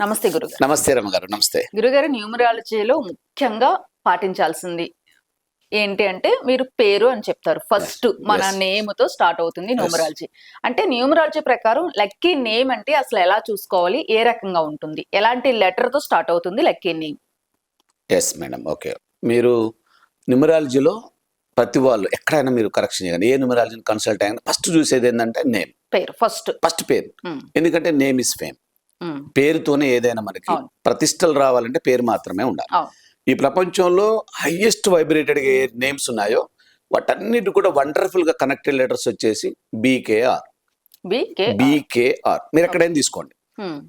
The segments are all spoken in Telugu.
నమస్తే గురుగారు. నమస్తే రమ్మ గారు నమస్తే. గురుగారు న్యూమరాలజీలో ముఖ్యంగా పాటించాల్సింది ఏంటి అంటే మీరు పేరు అని చెప్తారు. ఫస్ట్ మన. నేమ్తో స్టార్ట్ అవుతుంది న్యూమరాలజీ. అంటే న్యూమరాలజీ ప్రకారం లక్కీ నేమ్ అంటే అసలు ఎలా చూసుకోవాలి ఏ రకంగా ఉంటుంది ఎలాంటి లెటర్తో స్టార్ట్ అవుతుంది lucky name? Yes madam okay మీరు న్యూమరాలజీలో ప్రతి వాళ్ళు ఎక్కడైనా మీరు కరెక్షన్ చేయండి. ఏ న్యూమరాలజీని కన్సల్ట్ అయినా ఫస్ట్ చూసేది ఏంటంటే నేమ్. పేరు ఫస్ట్. ఫస్ట్ పేరు. ఎందుకంటే నేమ్ ఇస్ ఫేమ్ పేరుతోనే ఏదైనా మనకి. ప్రతిష్టలు రావాలంటే పేరు మాత్రమే ఉండాలి. ఈ ప్రపంచంలో హైయెస్ట్ వైబ్రేటెడ్ ఏ నేమ్స్ ఉన్నాయో వాటన్నిటి కూడా వండర్ఫుల్గా కనెక్టెడ్ లెటర్స్ వచ్చేసి బీకేఆర్. బీకేఆర్. మీరు ఎక్కడైనా తీసుకోండి.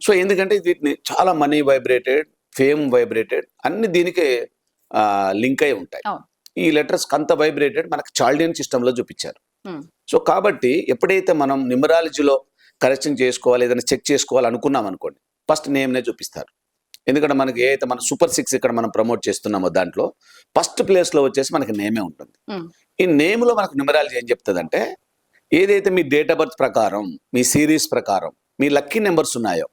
సో ఎందుకంటే వీటిని చాలా మనీ వైబ్రేటెడ్ ఫేమ్ వైబ్రేటెడ్ అన్ని దీనికే లింక్ అయి ఉంటాయి. ఈ లెటర్స్ అంత వైబ్రేటెడ్ మనకు చాల్డియన్ సిస్టంలో చూపించారు. Hmm. సో కాబట్టి ఎప్పుడైతే మనం న్యూమరాలజీలో కరెక్షన్ చేసుకోవాలి ఏదైనా చెక్ చేసుకోవాలి అనుకున్నాం అనుకోండి ఫస్ట్ నేమ్నే చూపిస్తారు. ఎందుకంటే మనకి ఏదైతే మన సూపర్ సిక్స్ ఇక్కడ మనం ప్రమోట్ చేస్తున్నామో దాంట్లో ఫస్ట్ ప్లేస్లో వచ్చేసి మనకి నేమే ఉంటుంది. Hmm. ఈ నేమ్లో మనకు న్యూమరాలజీ ఏం చెప్తుందంటే ఏదైతే మీ డేట్ ఆఫ్ బర్త్ ప్రకారం మీ సిరీస్ ప్రకారం మీ లక్కీ నెంబర్స్ ఉన్నాయో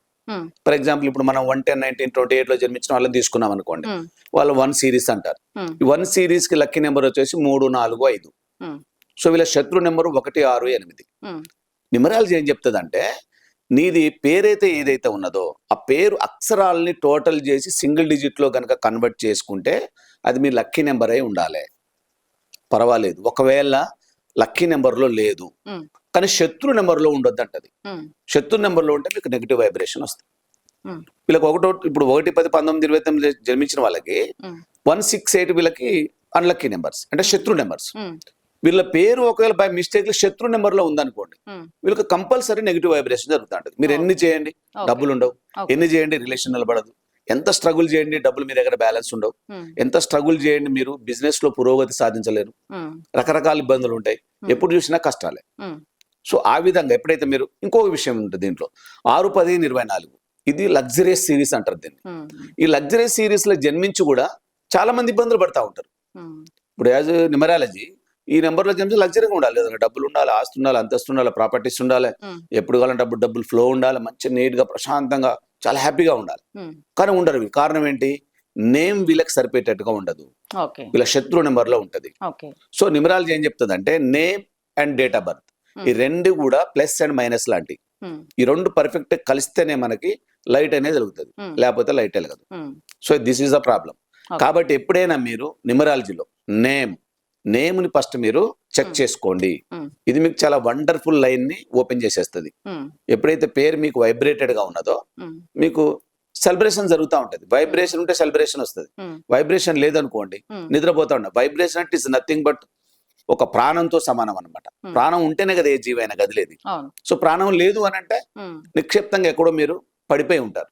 ఫర్ ఎగ్జాంపుల్ ఇప్పుడు మనం వన్ టెన్ నైన్టీన్ ట్వంటీ ఎయిట్లో జన్మించిన వాళ్ళని తీసుకున్నాం అనుకోండి వాళ్ళు వన్ సిరీస్ అంటారు. ఈ వన్ సిరీస్కి లక్కీ నెంబర్ వచ్చేసి మూడు నాలుగు ఐదు. సో వీళ్ళ శత్రు నెంబర్ ఒకటి ఆరు ఎనిమిది. న్యూమరాలజీ ఏం చెప్తుందంటే నీది పేరైతే ఏదైతే ఉన్నదో ఆ పేరు అక్షరాలని టోటల్ చేసి సింగిల్ డిజిట్లో కనుక కన్వర్ట్ చేసుకుంటే అది మీ లక్కీ నెంబర్ అయి ఉండాలి. పర్వాలేదు. ఒకవేళ లక్కీ నెంబర్లో లేదు. కానీ శత్రు నెంబర్లో ఉండొద్దు అంటది శత్రు నెంబర్లో ఉంటే మీకు నెగిటివ్ వైబ్రేషన్ వస్తుంది. వీళ్ళకి ఒకటో ఇప్పుడు ఒకటి పది పంతొమ్మిది ఇరవై తొమ్మిది జన్మించిన వాళ్ళకి వన్ సిక్స్ ఎయిట్ వీళ్ళకి అన్లక్కీ నెంబర్స్ అంటే శత్రు నెంబర్స్ వీళ్ళ పేరు ఒకవేళ బై మిస్టేక్ శత్రు నెంబర్లో ఉందనుకోండి వీళ్ళకి కంపల్సరీ నెగిటివ్ వైబ్రేషన్ జరుగుతూ ఉంటుంది మీరు ఎన్ని చేయండి? డబ్బులు ఉండవు. ఎన్ని చేయండి? రిలేషన్ నిలబడదు. ఎంత స్ట్రగుల్ చేయండి? డబ్బులు మీ దగ్గర బ్యాలెన్స్ ఉండవు. ఎంత స్ట్రగుల్ చేయండి? మీరు బిజినెస్లో పురోగతి సాధించలేరు. రకరకాల ఇబ్బందులు ఉంటాయి. ఎప్పుడు చూసినా కష్టాలే. సో ఆ విధంగా ఎప్పుడైతే మీరు ఇంకొక విషయం ఉంటుంది దీంట్లో. ఆరు పది ఇరవై నాలుగు. ఇది లగ్జరియస్ సిరీస్ అంటారు దీన్ని. ఈ లగ్జరియస్ సిరీస్లో జన్మించి కూడా చాలా మంది ఇబ్బందులు పడతా ఉంటారు. ఇప్పుడు యాజ్ న్యూమరాలజీ ఈ నెంబర్లో జన్మించి లగ్జరీగా ఉండాలి. ఏదైనా డబ్బులు ఉండాలి ఆస్తి ఉండాలి అంతస్తు ఉండాలి ప్రాపర్టీస్ ఉండాలి ఎప్పుడు కావాలంటే డబ్బు డబ్బులు ఫ్లో ఉండాలి మంచి నీట్గా ప్రశాంతంగా చాలా హ్యాపీగా ఉండాలి. కానీ ఉండరు. కారణం ఏంటి? నేమ్ వీళ్ళకి సరిపోయేటట్టుగా ఉండదు. వీళ్ళ శత్రు నెంబర్లో ఉంటది సో న్యూమరాలజీ ఏం చెప్తుంది అంటే name and date of birth. ఈ రెండు కూడా ప్లస్ అండ్ మైనస్ లాంటివి. ఈ రెండు పర్ఫెక్ట్ కలిస్తేనే మనకి లైట్ అనేది వెలుగుతుంది. లేకపోతే light వెలగదు. So this is the problem. కాబట్టి ఎప్పుడైనా మీరు న్యూమరాలజీలో నేమ్ నేమ్ని ఫస్ట్ మీరు చెక్. చేసుకోండి. ఇది మీకు చాలా వండర్ఫుల్ లైన్ని ఓపెన్ చేసేస్తుంది. ఎప్పుడైతే పేరు మీకు వైబ్రేటెడ్గా ఉన్నదో మీకు సెలబ్రేషన్ జరుగుతూ ఉంటది. వైబ్రేషన్ ఉంటే సెలబ్రేషన్ వస్తుంది. వైబ్రేషన్ లేదనుకోండి నిద్రపోతా ఉండ. వైబ్రేషన్ అంటే ఇస్ నథింగ్ బట్ ఒక ప్రాణంతో సమానం అన్నమాట. Hmm. ప్రాణం ఉంటేనే కదా ఏ జీవైనా అవును. సో ప్రాణం లేదు అని అంటే నిక్షిప్తంగా ఎక్కడో మీరు పడిపోయి ఉంటారు.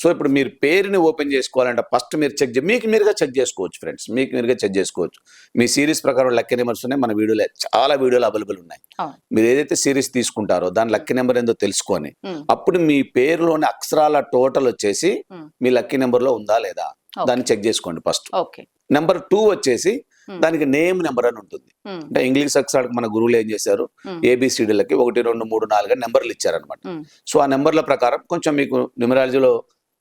సో ఇప్పుడు మీరు పేరుని ఓపెన్ చేసుకోవాలంటే ఫస్ట్ మీరు చెక్ మీకు మీరుగా చెక్ చేసుకోవచ్చు ఫ్రెండ్స్. మీకు మీరుగా చెక్ చేసుకోవచ్చు. మీ సిరీస్ ప్రకారం లక్కీ నెంబర్స్ ఉన్నాయి. మన వీడియోలో చాలా వీడియోలు అవైలబుల్ ఉన్నాయి. మీరు ఏదైతే సిరీస్ తీసుకుంటారో దాని లక్కీ నెంబర్ ఏందో తెలుసుకొని అప్పుడు మీ పేరులోని అక్షరాల టోటల్ వచ్చేసి Hmm. మీ లక్కీ నెంబర్లో ఉందా లేదా? దాన్ని చెక్ చేసుకోండి ఫస్ట్. ఓకే నెంబర్ టూ వచ్చేసి Hmm. దానికి నేమ్ నెంబర్ అని ఉంటుంది. అంటే ఇంగ్లీష్ అక్షరాలకు మన గురువులు ఏం చేశారు? ఏబిసిడీలకి ఒకటి రెండు మూడు నాలుగు నెంబర్లు ఇచ్చారనమాట సో ఆ నెంబర్ల ప్రకారం కొంచెం మీకు న్యూమరాలజీలో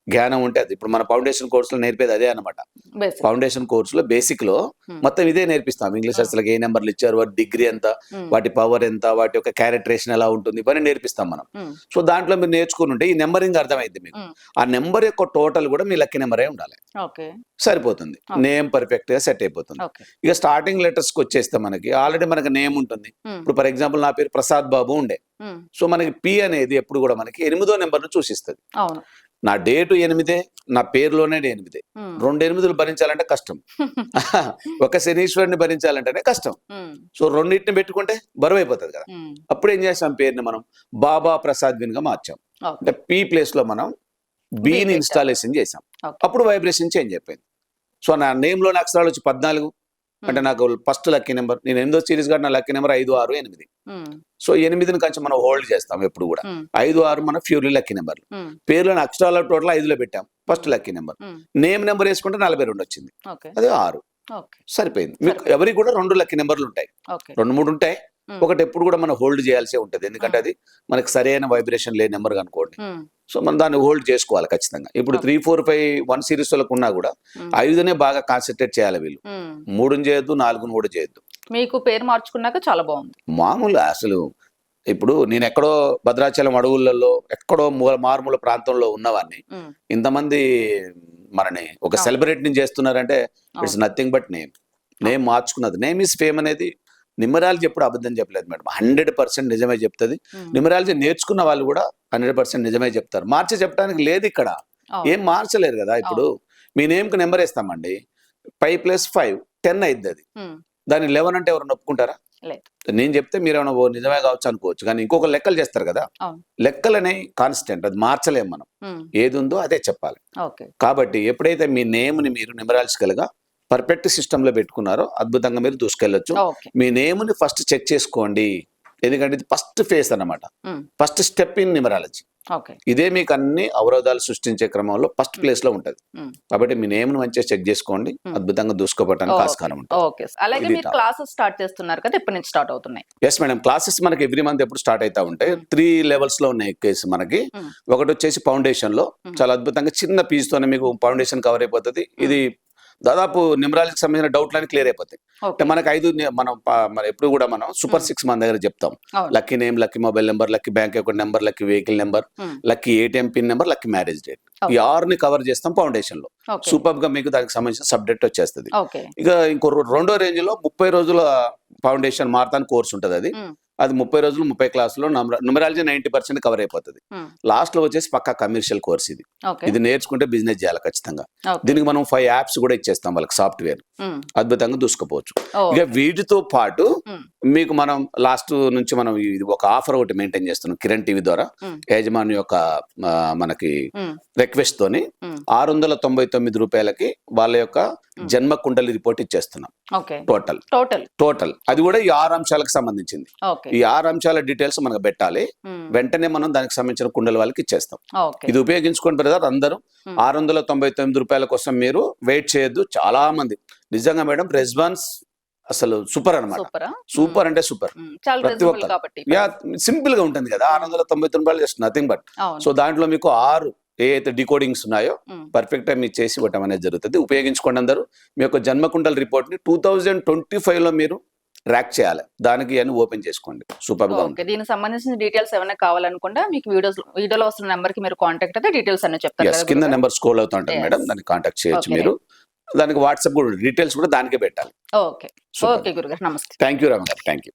జ్ఞానం ఉంటే అది. ఇప్పుడు మన ఫౌండేషన్ కోర్సులో నేర్పేది అదే అనమాట ఫౌండేషన్ కోర్సులో బేసిక్లో. మొత్తం ఇదే నేర్పిస్తాం. ఇంగ్లీష్ అసలు ఏ నెంబర్లు ఇచ్చారు వాటి డిగ్రీ ఎంత వాటి పవర్ ఎంత వాటి యొక్క క్యారెక్టరేషన్ ఎలా ఉంటుంది ఇవన్నీ నేర్పిస్తాం మనం. సో దాంట్లో మీరు నేర్చుకుని ఉంటే ఈ నెంబరింగ్ అర్థమైంది మీకు. ఆ నెంబర్ యొక్క టోటల్ కూడా మీ లక్కీ నెంబరే ఉండాలి. సరిపోతుంది. నేమ్ పర్ఫెక్ట్గా సెట్ అయిపోతుంది. ఇక స్టార్టింగ్ లెటర్స్కి వచ్చేస్తే మనకి ఆల్రెడీ మనకి నేమ్ ఉంటుంది. ఇప్పుడు ఫర్ ఎగ్జాంపుల్ నా పేరు ప్రసాద్ బాబు ఉండే. సో మనకి పి అనేది ఎప్పుడు కూడా మనకి ఎనిమిదో నెంబర్ను సూచిస్తుంది. అవును. నా డేటు ఎనిమిదే నా పేరులోనే ఎనిమిదే. రెండు ఎనిమిదిలు భరించాలంటే కష్టం ఒక శనీశ్వరుని భరించాలంటేనే కష్టం. సో రెండింటిని పెట్టుకుంటే బరువు అయిపోతుంది కదా. అప్పుడు ఏం చేసాం పేరుని మనం బాబా ప్రసాద్ బిన్గా మార్చాం. అంటే పి ప్లేస్లో మనం బీని. ఇన్స్టాలేషన్ చేసాం. అప్పుడు వైబ్రేషన్ చేంజ్ అయిపోయింది సో నా నేమ్లోని అక్షరాలు వచ్చి పద్నాలుగు అంటే నాకు ఫస్ట్ లక్కీ నెంబర్ నేను ఎనిమిదో సిరీస్ కాబట్టి నా లక్కీ నెంబర్ ఐదు ఆరు ఎనిమిది. ఉమ్. సో ఎనిమిదిని కొంచెం మనం హోల్డ్ చేస్తాం ఎప్పుడు కూడా. ఉమ్. ఐదు ఆరు మన ప్యూర్లీ లక్కీ నెంబర్. పేర్లోని అక్షరాల టోటల్ ఐదులో పెట్టాం first lucky number. Name number వేసుకుంటే నలభై రెండు వచ్చింది. అదే ఆరు. సరిపోయింది. మీకు ఎవరికి కూడా రెండు లక్కీ నెంబర్లు ఉంటాయి. రెండు మూడు ఉంటాయి. ఒకటి ఎప్పుడు కూడా మనం హోల్డ్ చేయాల్సి ఉంటుంది. ఎందుకంటే అది మనకి సరైన వైబ్రేషన్ లేని నెంబర్ అనుకోండి. ఉమ్, సో మనం దాన్ని హోల్డ్ చేసుకోవాలి ఖచ్చితంగా. ఇప్పుడు. Three four five one series వాళ్ళకు ఉన్నా కూడా ఐదునే బాగా కాన్సన్ట్రేట్ చేయాలి వీళ్ళు. మూడుని చేయొద్దు నాలుగుని కూడా చేయొద్దు. మీకు పేరు మార్చుకున్నాక చాలా బాగుంది. మామూలు అసలు ఇప్పుడు నేను ఎక్కడో భద్రాచలం అడవులలో ఎక్కడో మూల మారుమూల ప్రాంతంలో ఉన్నవాడిని. ఉమ్, ఇంతమంది మనని ఒక అవును. సెలబ్రిటీని చేస్తున్నారంటే it's nothing but name name మార్చుకున్నది. Name is fame అనేది నిమరాలజీ ఎప్పుడు అబద్ధం చెప్పలేదు మేడం. హండ్రెడ్ పర్సెంట్ నిజమే చెప్తుంది. నిమరాలజీ నేర్చుకున్న వాళ్ళు కూడా హండ్రెడ్ పర్సెంట్ నిజమే చెప్తారు. మార్చి చెప్పడానికి లేదు ఇక్కడ. ఏం మార్చలేరు కదా ఇప్పుడు. మీ నేమ్కి నెంబర్ ఇస్తామండి ఫైవ్ ప్లస్ ఫైవ్ టెన్ అయింది అది దాన్ని లెవెన్ అంటే ఎవరైనా ఒప్పుకుంటారా? లేదు. నేను చెప్తే మీరు ఏమైనా నిజమే కావచ్చు అనుకోవచ్చు. కానీ ఇంకొక లెక్కలు చేస్తారు కదా. లెక్కలనే కాన్స్టెంట్. అది మార్చలేం మనం. ఏది ఉందో అదే చెప్పాలి. కాబట్టి ఎప్పుడైతే మీ నేమ్ని మీరు నిమరాల్సికలుగా పర్ఫెక్ట్ సిస్టంలో పెట్టుకున్నారో అద్భుతంగా మీరు దూసుకెళ్ళొచ్చు. మీ నేమ్ని ఫస్ట్ చెక్ చేసుకోండి. ఎందుకంటే ఇది ఫస్ట్ ఫేస్ అన్నమాట. ఉమ్, first step in numerology okay. ఇదే మీకు అన్ని అవరోధాలు సృష్టించే క్రమంలో ఫస్ట్ ప్లేస్లో ఉంటుంది. కాబట్టి మీ నేమ్ను మంచిగా చెక్ చేసుకోండి. అద్భుతంగా దూసుకోవడానికి. ఆస్కారం ఉంటుంది. అలాగే మీరు. క్లాసెస్ స్టార్ట్ చేస్తున్నారు కదా ఎప్పటి నుంచి స్టార్ట్ అవుతున్నాయి. ఎస్ మేడం క్లాసెస్ మనకి ఎవ్రీ మంత్ ఎప్పుడు స్టార్ట్ అవుతా ఉంటాయి. త్రీ లెవెల్స్లో ఉన్నాయి కేసు మనకి. ఒకటి వచ్చేసి ఫౌండేషన్లో. చాలా అద్భుతంగా చిన్న పీస్ తోనే మీకు ఫౌండేషన్ కవర్ అయిపోతుంది. ఇది దాదాపు నిమరాలజీకి సంబంధించిన డౌట్లన్నీ క్లియర్ అయిపోతాయి. అంటే మనకి ఐదు మనం ఎప్పుడు కూడా మనం సూపర్. సిక్స్ మన దగ్గర చెప్తాం. Lucky name lucky mobile number lucky bank account number lucky vehicle number lucky ATM pin number lucky marriage date ఈ. ఆరుని కవర్ చేస్తాం ఫౌండేషన్లో. సూపర్గా మీకు దానికి సంబంధించిన సబ్జెక్ట్ వచ్చేస్తుంది. ఇక ఇంకో రెండో రేంజ్లో ముప్పై రోజుల ఫౌండేషన్ మారతాన్ కోర్స్ ఉంటుంది అది. ఉమ్, అది ముప్పై రోజులు ముప్పై క్లాసులో న్యూమరాలజీ నైన్టీ పర్సెంట్ కవర్ అయిపోతుంది. లాస్ట్లో వచ్చేసి పక్కా కమర్షియల్ కోర్స్ ఇది. ఇది నేర్చుకుంటే బిజినెస్ చేయాలి ఖచ్చితంగా. దీనికి మనం ఫైవ్ యాప్స్ కూడా ఇచ్చేస్తాం వాళ్ళకి సాఫ్ట్వేర్ ఉమ్, అద్భుతంగా దూసుకోపోవచ్చు. ఓ, ఇక వీటితో పాటు ఉమ్, మీకు మనం లాస్ట్ నుంచి మనం ఇది ఒక ఆఫర్ ఒకటి మెయింటైన్ చేస్తున్నాం కిరణ్ టీవీ ద్వారా. ఉమ్, యజమాని యొక్క మనకి రిక్వెస్ట్ తోని ఆరు వందల తొంభై తొమ్మిది రూపాయలకి వాళ్ళ యొక్క జన్మ కుండలి రిపోర్ట్ ఇచ్చేస్తున్నాం. టోటల్. టోటల్. టోటల్. అది కూడా ఈ ఆరు అంశాలకు సంబంధించింది. ఈ ఆరు అంశాల డీటెయిల్స్ మనకు పెట్టాలి. వెంటనే మనం దానికి సంబంధించిన కుండల వాళ్ళకి ఇచ్చేస్తాం. ఇది ఉపయోగించుకోండి బ్రదర్ అందరూ. ఆరు వందల తొంభై తొమ్మిది రూపాయల కోసం మీరు వెయిట్ చేయొద్దు. చాలా మంది. నిజంగా మేడం రెస్పాన్స్ అసలు సూపర్ అన్నమాట. సూపరా? అంటే సూపర్. ప్రతి యా సింపుల్గా ఉంటుంది కదా. ఆరు వందల తొంభై తొమ్మిది రూపాయలు జస్ట్ నథింగ్ బట్. సో దాంట్లో మీకు ఆరు ఏ అయితే డికోడింగ్స్ ఉన్నాయో ఉమ్, పర్ఫెక్ట్గా మీరు చేసి ఇవ్వటం అనేది జరుగుతుంది. ఉపయోగించుకోండి అందరూ. మీ యొక్క జన్మకుండల రిపోర్ట్ని టూ థౌజండ్ ట్వంటీ ఫైవ్లో మీరు ర్యాక్ చేయాలి. దానికి అని ఓపెన్ చేసుకోండి. సూపర్గా ఓకే. ఉంటుంది. దీనికి సంబంధించిన డీటెయిల్స్ ఏమైనా కావాలనుకుంటే మీకు వీడియోస్ వీడియోలో వస్తున్న నెంబర్కి మీరు కాంటాక్ట్ అయితే డీటెయిల్స్ అన్ని చెప్తారు కదా? నెంబర్ స్క్రోల్ అవుతా Yes. మేడం. దాన్ని కాంటాక్ట్ చేయొచ్చు. మీరు. దానికి వాట్సాప్ కూడా డీటెయిల్స్ కూడా దానికే పెట్టాలి. ఓకే. ఓకే గురుగారు నమస్తే. థ్యాంక్ యూ రామ్ గారు. Thank you